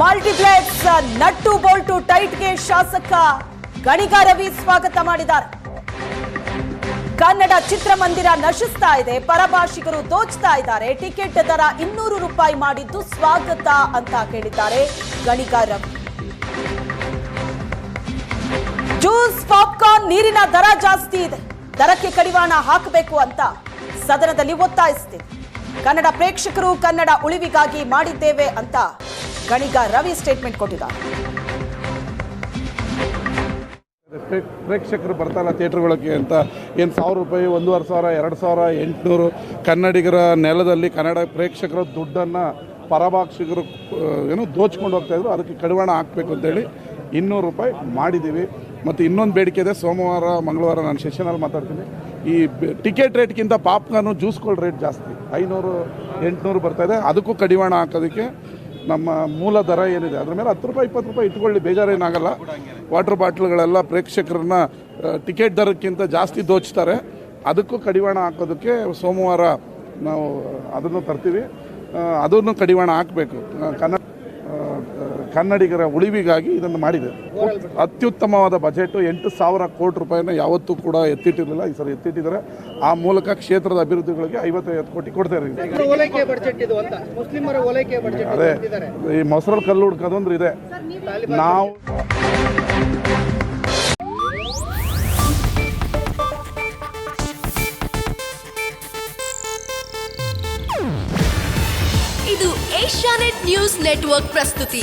Multiplex, nut Bolt, ಟೈಟ್ಗೆ ಶಾಸಕ ಗಣಿಗ ರವಿ ಸ್ವಾಗತ ಮಾಡಿದ್ದಾರೆ. ಕನ್ನಡ ಚಿತ್ರಮಂದಿರ ನಶಿಸ್ತಾ ಇದೆ, ಪರಭಾಷಿಗರು ದೋಚ್ತಾ ಇದ್ದಾರೆ, ಟಿಕೆಟ್ ದರ ಇನ್ನೂರು ರೂಪಾಯಿ ಮಾಡಿದ್ದು ಸ್ವಾಗತ ಅಂತ ಕೇಳಿದ್ದಾರೆ ಗಣಿಗ ರವಿ ಜ್ಯೂಸ್, ಪಾಪ್ಕಾರ್ನ್, ನೀರಿನ ದರ ಜಾಸ್ತಿ ಇದೆ, ದರಕ್ಕೆ ಕಡಿವಾಣ ಹಾಕಬೇಕು ಅಂತ ಸದನದಲ್ಲಿ ಒತ್ತಾಯಿಸಿದೆ ಕನ್ನಡ ಪ್ರೇಕ್ಷಕರು ಕನ್ನಡ ಉಳಿವಿಗಾಗಿ ಮಾಡಿದ್ದೇವೆ ಅಂತ ಗಣಿಗ ರವಿ ಸ್ಟೇಟ್ಮೆಂಟ್ ಕೊಟ್ಟಿದ್ದಾರೆ. ಪ್ರೇ- ಪ್ರೇಕ್ಷಕರು ಬರ್ತಾರಲ್ಲ ಥಿಯೇಟ್ರ್ಗಳಿಗೆ ಅಂತ. ಏನು ಸಾವಿರ ರೂಪಾಯಿ, ಒಂದೂವರೆ ಸಾವಿರ, ಎರಡು ಸಾವಿರ, ಎಂಟುನೂರು. ಕನ್ನಡಿಗರ ನೆಲದಲ್ಲಿ ಕನ್ನಡ ಪ್ರೇಕ್ಷಕರ ದುಡ್ಡನ್ನು ಪರಭಾಕ್ಷಿಗರು ಏನು ದೋಚ್ಕೊಂಡು ಹೋಗ್ತಾಯಿದ್ರು ಅದಕ್ಕೆ ಕಡಿವಾಣ ಹಾಕಬೇಕು ಅಂತೇಳಿ ಇನ್ನೂರು ರೂಪಾಯಿ ಮಾಡಿದ್ದೀವಿ. ಮತ್ತು ಇನ್ನೊಂದು ಬೇಡಿಕೆ ಇದೆ. ಸೋಮವಾರ, ಮಂಗಳವಾರ ನಾನು ಸೆಷನಲ್ಲಿ ಮಾತಾಡ್ತೀನಿ. ಈ ಟಿಕೆಟ್ ರೇಟ್ಗಿಂತ ಪಾಪ್ಕಾರ್ನು ಜ್ಯೂಸ್ಗಳ ರೇಟ್ ಜಾಸ್ತಿ. ಐನೂರು, ಎಂಟುನೂರು ಬರ್ತಾಯಿದೆ ಅದಕ್ಕೂ ಕಡಿವಾಣ ಹಾಕೋದಕ್ಕೆ ನಮ್ಮ ಮೂಲ ದರ ಏನಿದೆ, ಅದ್ರ ಮೇಲೆ ಹತ್ತು ರೂಪಾಯಿ, ಇಪ್ಪತ್ತು ರೂಪಾಯಿ ಇಟ್ಕೊಳ್ಳಿ, ಬೇಜಾರೇನಾಗಲ್ಲ. ವಾಟರ್ ಬಾಟ್ಲ್ಗಳೆಲ್ಲ ಪ್ರೇಕ್ಷಕರನ್ನ ಟಿಕೆಟ್ ದರಕ್ಕಿಂತ ಜಾಸ್ತಿ ದೋಚ್ತಾರೆ. ಅದಕ್ಕೂ ಕಡಿವಾಣ ಹಾಕೋದಕ್ಕೆ ಸೋಮವಾರ ನಾವು ಅದನ್ನು ತರ್ತೀವಿ. ಅದನ್ನು ಕಡಿವಾಣ ಹಾಕಬೇಕು. ಕನ್ನಡ ಕನ್ನಡಿಗರ ಉಳಿವಿಗಾಗಿ ಇದನ್ನು ಮಾಡಿದೆ. ಅತ್ಯುತ್ತಮವಾದ ಬಜೆಟ್ ಎಂಟು ಸಾವಿರ ಕೋಟಿ ರೂಪಾಯಿನ ಯಾವತ್ತೂ ಕೂಡ ಎತ್ತಿಟ್ಟಿರಲಿಲ್ಲ. ಈ ಸಲ ಎತ್ತಿಟ್ಟಿದ್ದಾರೆ. ಆ ಮೂಲಕ ಕ್ಷೇತ್ರದ ಅಭಿವೃದ್ಧಿಗಳಿಗೆ ಐವತ್ತೈವತ್ತು ಕೋಟಿ ಕೊಡ್ತಾ ಇದ್ದಾರೆ ಓಲೈಕೆ ಇದು ಅಂತ. ಮುಸ್ಲಿಮರ ಓಲೈಕೆ ಬಡ್ಜೆಟ್ ಅದೇ ಈ ಮೊಸರಲ್ಲಿ ಕಲ್ಲು ಹುಡ್ಕೋದಂದ್ರೆ ಇದೆ. ನಾವು ಇದು ಏಷ್ಯಾನೆಟ್ ನ್ಯೂಸ್ ನೆಟ್ವರ್ಕ್ ಪ್ರಸ್ತುತಿ.